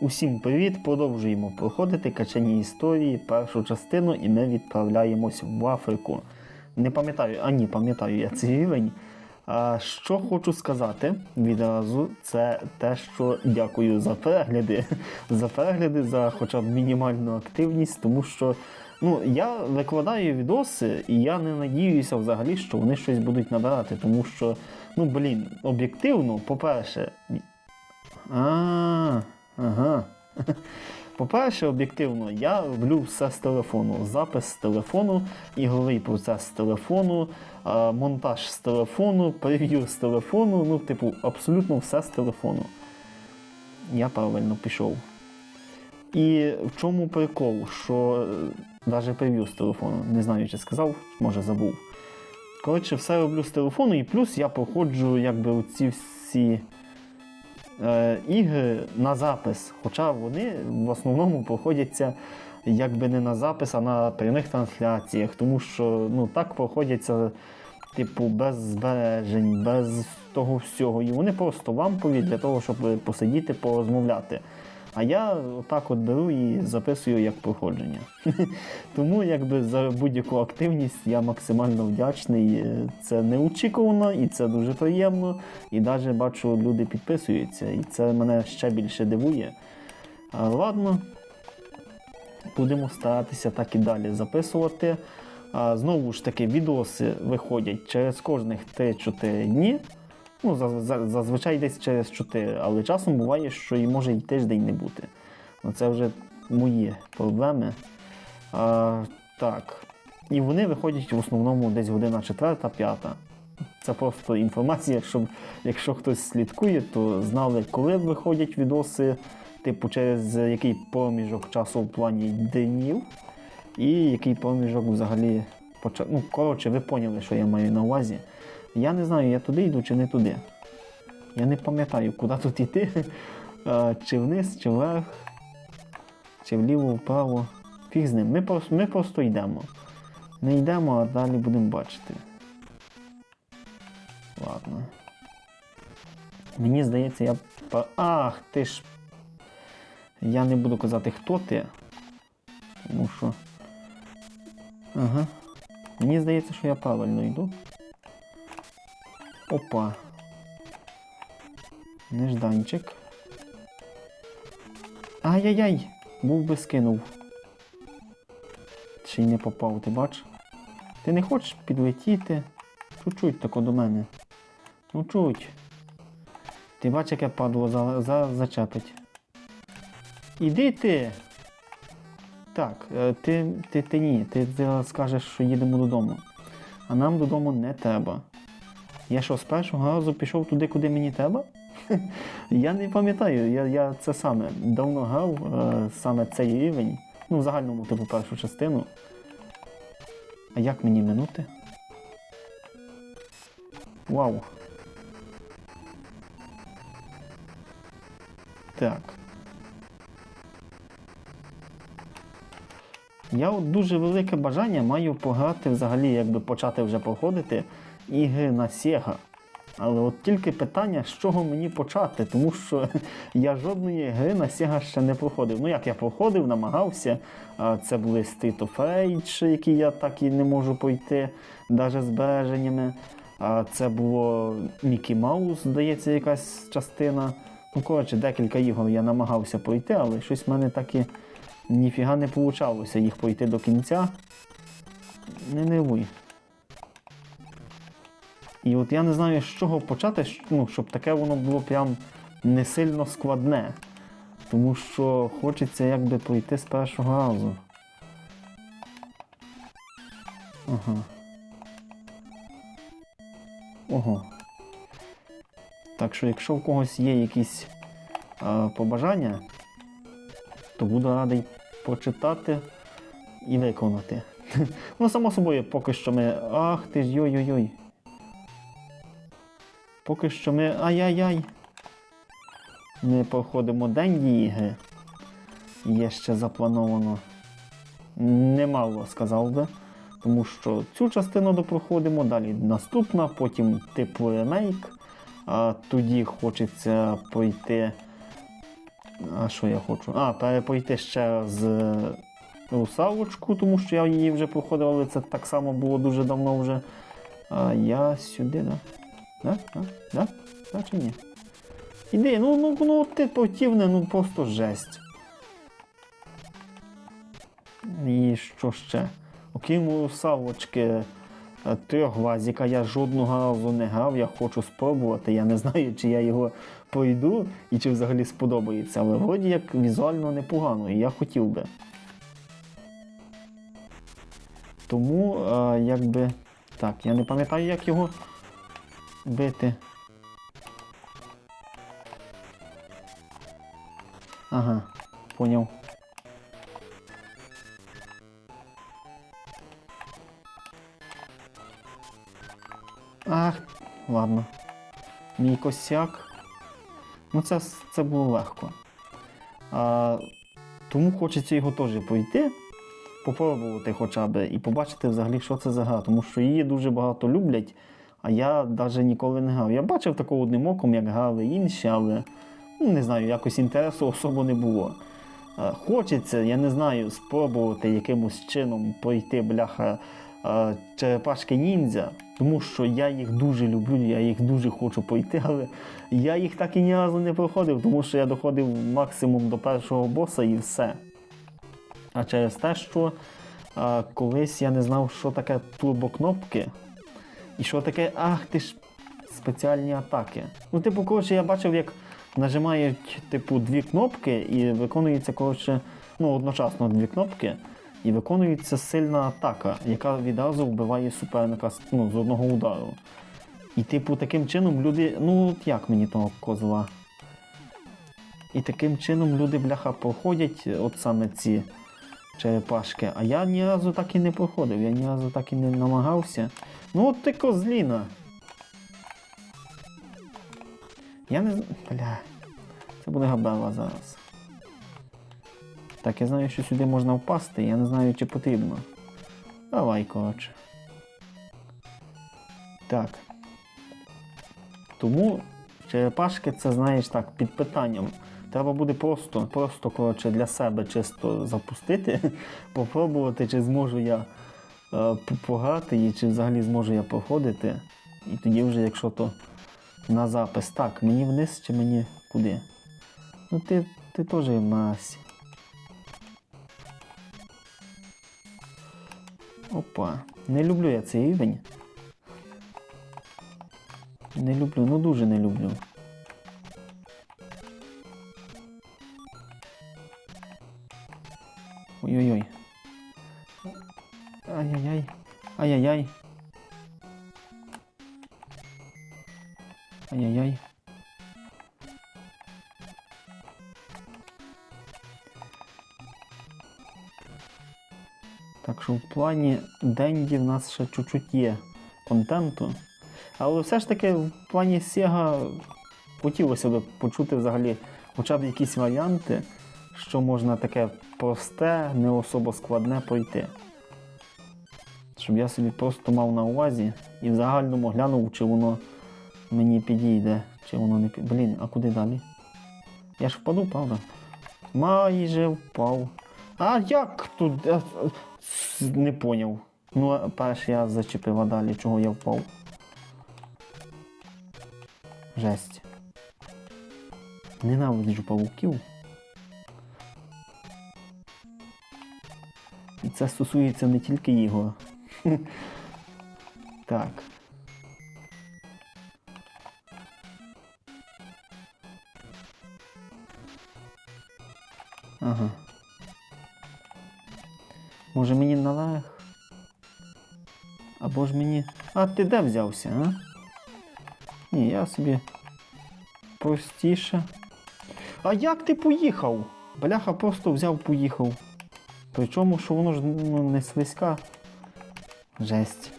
Усім привіт! Продовжуємо проходити качані історії, першу частину, і ми відправляємось в Африку. Не пам'ятаю, а ні, пам'ятаю я цей рівень. А що хочу сказати відразу, це те, що дякую за перегляди, за перегляди, за хоча б мінімальну активність, тому що ну, я викладаю відоси, і я не надіюся взагалі, що вони щось будуть набирати, тому що, ну блін, об'єктивно, по-перше, а, ага. По-перше, об'єктивно, я роблю все з телефону. Запис з телефону, ігровий процес з телефону, монтаж з телефону, прев'ю з телефону, ну, типу, абсолютно все з телефону. Я правильно пішов. І в чому прикол, що навіть прев'ю з телефону, не знаю, чи сказав, може забув. Коротше, все роблю з телефону, і плюс я проходжу якби оці всі е, ігри на запис. Хоча вони в основному проходяться якби не на запис, а на прямих трансляціях. Тому що ну, так проходяться, типу, без збережень, без того всього. І вони просто лампові для того, щоб посидіти, порозмовляти. А я отак от беру і записую як проходження. Тому якби за будь-яку активність я максимально вдячний. Е, Це неочікувано і це дуже приємно. І навіть бачу, люди підписуються, і це мене ще більше дивує. А, ладно, будемо старатися так і далі записувати. А, знову ж таки, відоси виходять через кожних 3-4 дні. Ну, заз- заз- зазвичай десь через 4, але часом буває, що і може й тиждень не бути. Ну, це вже мої проблеми. А, так. І вони виходять в основному десь година 4-5. Це просто інформація, щоб якщо хтось слідкує, то знали, коли виходять відоси, типу, через який проміжок часу в плані днів, і який проміжок взагалі почав. Ну, коротше, ви поняли, що я маю на увазі. Я не знаю, я туди йду чи не туди. Я не пам'ятаю, куди тут йти. Чи вниз, чи вверх, чи вліво, вправо. Фіг з ним. Ми просто, ми просто йдемо. Не йдемо, а далі будемо бачити. Ладно. Мені здається, я. Ах, ти ж. Я не буду казати, хто ти. Тому що. Ага. Мені здається, що я правильно йду. Опа. Нежданчик. Ай-яй-яй! Був би скинув. Й не попав, ти бач? Ти не хочеш підлетіти? Чуть-чуть тако до мене. Ну чуть. Ти бач, яке падло за, за, зачепить. Іди ти! Так, е, ти, ти, ти ні, ти зараз скажеш, що їдемо додому. А нам додому не треба. Я що, з першого разу пішов туди, куди мені треба? я не пам'ятаю, я, я це саме давно грав, е, саме цей рівень. Ну, в загальному, типу, першу частину. А як мені минути? Вау. Так. Я от дуже велике бажання маю пограти взагалі, якби почати вже проходити ігри на Sega. Але от тільки питання, з чого мені почати, тому що я жодної гри на Sega ще не проходив. Ну як я проходив, намагався. Це були Street of Rage, які я так і не можу пройти, навіть збереженнями. Це було Мікі Маус, здається, якась частина. Ну, коротше, декілька ігор я намагався пройти, але щось в мене так і ніфіга не вийшло їх пройти до кінця. Не нервуй. І от я не знаю, з чого почати, ну, щоб таке воно було прям не сильно складне. Тому що хочеться якби пройти з першого разу. Ага. Ого. Так що, якщо в когось є якісь е, побажання, то буду радий прочитати і виконати. ну, само собою, поки що ми. Ах ти ж йой-йой-йой. Поки що ми. Ай-яй-яй. Ми проходимо день дії. Є ще заплановано. Немало, сказав би. Тому що цю частину допроходимо, далі наступна, потім типу ремейк. А тоді хочеться пройти А що я хочу? А, перепойти ще з русалочку, тому що я її вже проходив, але це так само було дуже давно вже. А я сюди, да? Да? Да? Да? Да чи ні? Іди, ну, ну, ну ти противне, ну просто жесть. І що ще? Окрім русалочки е, трьохглазіка, я жодного разу не грав, я хочу спробувати. Я не знаю, чи я його пройду і чи взагалі сподобається, але вроді як візуально непогано, і я хотів би. Тому, е, якби. Так, я не пам'ятаю, як його бити. Ага, поняв. Ах, ладно. Мій косяк. Ну, це, це було легко. А, тому хочеться його теж пройти, попробувати хоча б і побачити взагалі, що це за гра. Тому що її дуже багато люблять, а я навіть ніколи не грав. Я бачив такого одним оком, як грали інші, але ну, не знаю, якось інтересу особо не було. Е, Хочеться, я не знаю, спробувати якимось чином пройти бляха е, черепашки ніндзя, тому що я їх дуже люблю, я їх дуже хочу пройти, але я їх так і ні разу не проходив, тому що я доходив максимум до першого боса і все. А через те, що е, колись я не знав, що таке турбокнопки, і що таке, ах ти ж спеціальні атаки. Ну, типу, коротше, я бачив, як нажимають, типу, дві кнопки і виконується, коротше, ну, одночасно дві кнопки, і виконується сильна атака, яка відразу вбиває суперника ну, з одного удару. І, типу, таким чином люди. Ну, от як мені того козла? І таким чином люди, бляха, проходять от саме ці черепашки. А я ні разу так і не проходив, я ні разу так і не намагався. Ну от ти козліна. Я не знаю. Бля. Це буде габела зараз. Так, я знаю, що сюди можна впасти, я не знаю, чи потрібно. Давай, коротше. Так. Тому черепашки це, знаєш так, під питанням. Треба буде просто, просто коротше, для себе чисто запустити, попробувати, чи зможу я е, пограти і чи взагалі зможу я проходити. І тоді вже, якщо то на запис. Так, мені вниз чи мені куди? Ну ти, ти теж мразь. Опа. Не люблю я цей рівень. Не люблю, ну дуже не люблю. Ой-ой-ой. Ай-яй-яй. Ай-яй-яй. Ай-яй-яй. Так що в плані Денді в нас ще чуть-чуть є контенту. Але все ж таки в плані Sega хотілося б почути взагалі хоча б якісь варіанти, що можна таке просте, не особо складне пройти. Щоб я собі просто мав на увазі і в загальному глянув, чи воно мені підійде, чи воно не підійде. Блін, а куди далі? Я ж впаду, правда? Майже впав. А як тут? Я Не поняв. Ну, перш я зачепив, а далі чого я впав. Жесть. Ненавиджу павуків. Це стосується не тільки Ігора. Так. Ага. Може мені наверх? Або ж мені. А ти де взявся, а? Ні, я собі простіше. А як ти поїхав? Бляха просто взяв, поїхав. Причому, що воно ж ну, не слизька. Жесть.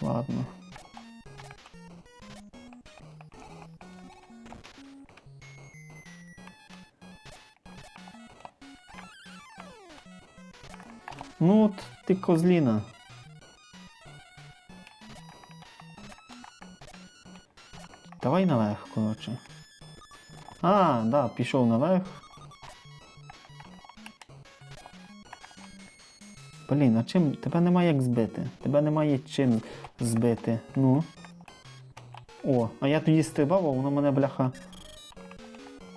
Ладно. Ну от ти козліна. Давай наверх, коротше. А, да, пішов наверх. Блін, а чим? Тебе немає як збити. Тебе немає чим збити. Ну. О, а я тоді стрибав, а воно мене, бляха,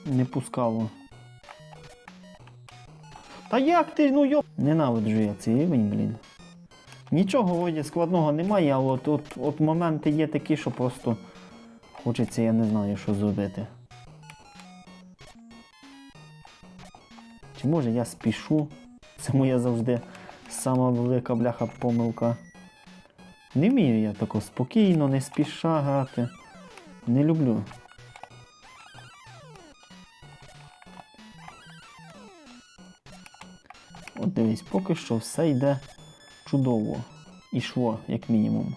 не пускало. Та як ти, ну йо... Ненавиджу я цей рівень, блін. Нічого вроді складного немає, а от, от, от моменти є такі, що просто хочеться, я не знаю, що зробити. Чи може я спішу? Це моя завжди сама велика бляха помилка. Не вмію я тако спокійно, не спіша грати. Не люблю. От дивись, поки що все йде чудово. Ішло, як мінімум.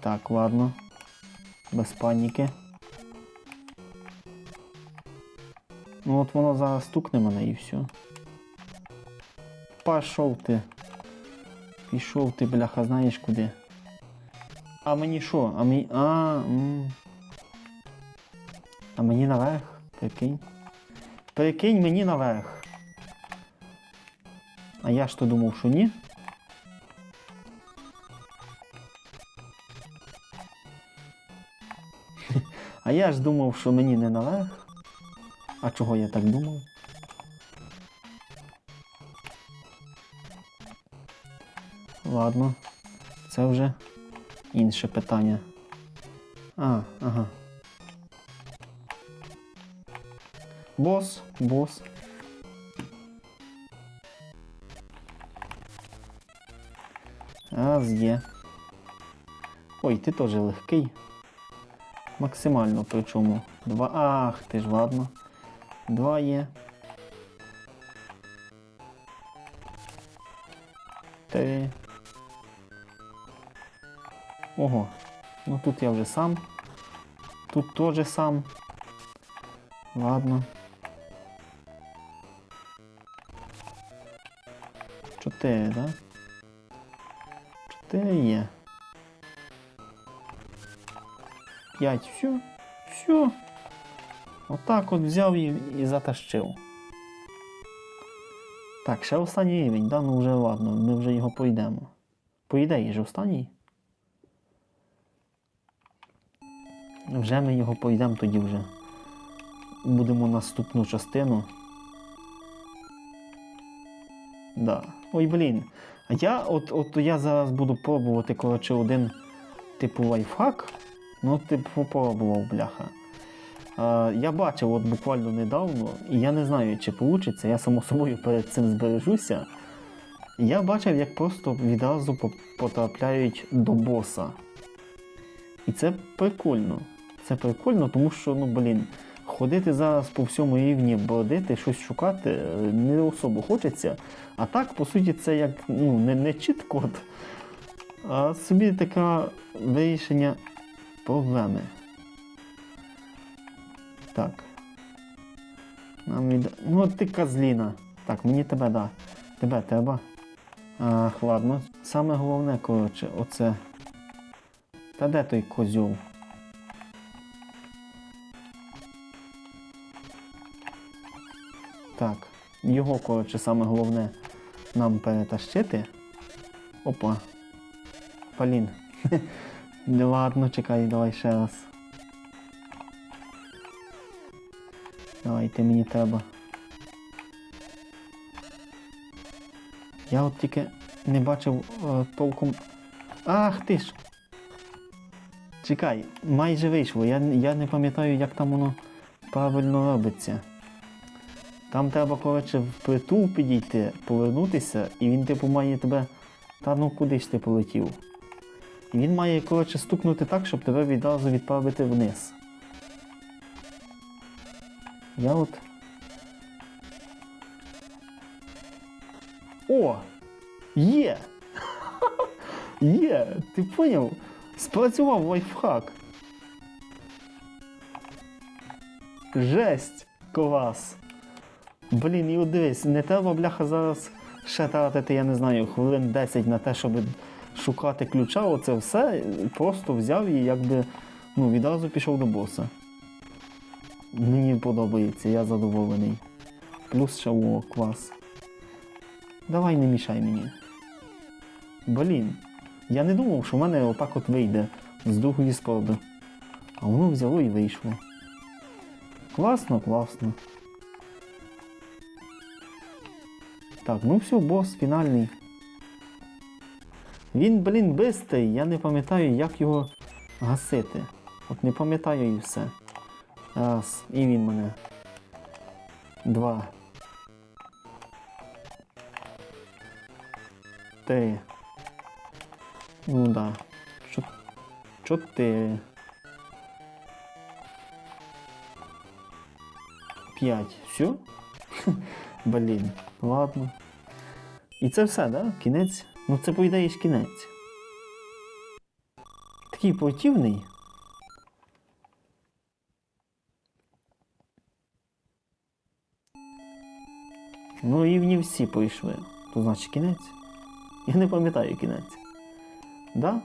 Так, ладно. Без паніки. Ну от воно зараз стукне мене і все. Пішов ти. Пішов ти, бляха, знаєш куди. А мені що? А мені. А. А мені наверх? Прикинь. Прикинь мені наверх. А я ж то думав, що ні. А я ж думав, що мені не наверх. А чого я так думав? Ладно, це вже інше питання. А, ага. Бос, бос. Раз є. Ой, ти теж легкий. Максимально причому. Два. Ах, ти ж ладно. Два є. Три. Ого. Ну тут я вже сам. Тут теж сам. Ладно. Чотири, да? Чотири є. П'ять. Все. Все. Отак от взяв і, і затащив. Так, ще останній рівень, да? Ну вже ладно, ми вже його пройдемо. По ідеї ж останній. Вже ми його пройдемо тоді вже. Будемо наступну частину. Да. Ой, блін. А я от, от я зараз буду пробувати, коротше, один типу лайфхак. Ну, типу, попробував, бляха. Е, я бачив от буквально недавно, і я не знаю, чи вийде, я само собою перед цим збережуся. Я бачив, як просто відразу потрапляють до боса. І це прикольно. Це прикольно, тому що, ну, блін, ходити зараз по всьому рівні, бродити, щось шукати е, не особо хочеться. А так, по суті, це як ну, не, не чіт-код, а собі таке вирішення проблеми. Так. Нам від... Ну, ти козліна. Так, мені тебе да. Тебе треба. Ах, ладно. Саме головне, коротше, оце. Та де той козьол? Так, його, коротше, саме головне нам перетащити. Опа. Полін. Ладно, чекай, давай ще раз. Давай, ти мені треба. Я от тільки не бачив е, толком. Ах ти ж! Чекай, майже вийшло. Я, я не пам'ятаю, як там воно правильно робиться. Там треба, коротше, впритул підійти, повернутися, і він, типу, має тебе. Та ну куди ж ти полетів? І він має, коротше, стукнути так, щоб тебе відразу відправити вниз. Я от. О! Є! Є! Ти поняв? Спрацював лайфхак. Жесть! Клас! Блін, і дивись, не треба, бляха, зараз ще тратити, я не знаю, хвилин 10 на те, щоб шукати ключа, оце все. Просто взяв і якби Ну, відразу пішов до боса. Мені подобається, я задоволений. Плюс ще о, клас. Давай не мішай мені. Блін. Я не думав, що в мене отак от вийде з другої спроби. А воно взяло і вийшло. Класно, класно. Так, ну все, бос фінальний. Він, блін, бистрий, я не пам'ятаю, як його гасити. От не пам'ятаю і все. Раз, і він мене. Два. Три. Ну да. Чо- Чотири. П'ять. Все? Блін, ладно. І це все, да? Кінець? Ну це по ідеї ж кінець. Такий противний. Ну рівні всі пройшли. То значить кінець? Я не пам'ятаю кінець. Да?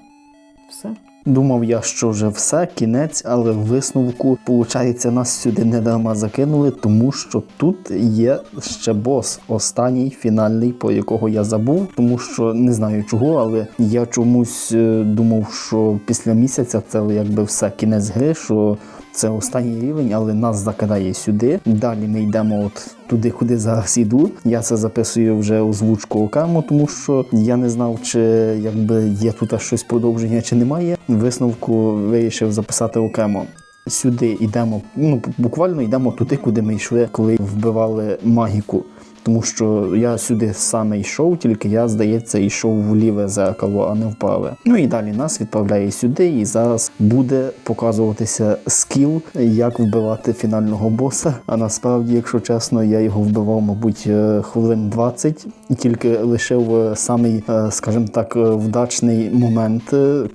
Все. Думав я, що вже все, кінець, але в висновку, виходить, нас сюди не дарма закинули, тому що тут є ще бос, останній фінальний, по якого я забув, тому що не знаю чого, але я чомусь е, думав, що після місяця це якби все кінець гри, що це останній рівень, але нас закидає сюди. Далі ми йдемо от туди, куди зараз іду. Я це записую вже озвучку окремо, тому що я не знав, чи якби є тут щось продовження, чи немає. Висновку вирішив записати окремо. Сюди йдемо, ну буквально йдемо туди, куди ми йшли, коли вбивали магіку. Тому що я сюди саме йшов, тільки я, здається, йшов в ліве зеркало, а не в праве. Ну і далі нас відправляє сюди, і зараз буде показуватися скіл, як вбивати фінального боса. А насправді, якщо чесно, я його вбивав, мабуть, е, хвилин 20 і тільки лишив е, самий, е, скажімо так, вдачний момент,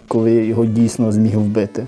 коли його дійсно зміг вбити.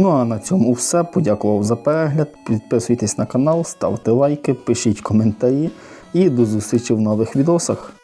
Ну а на цьому все. Подякував за перегляд. Підписуйтесь на канал, ставте лайки, пишіть коментарі і до зустрічі в нових відосах.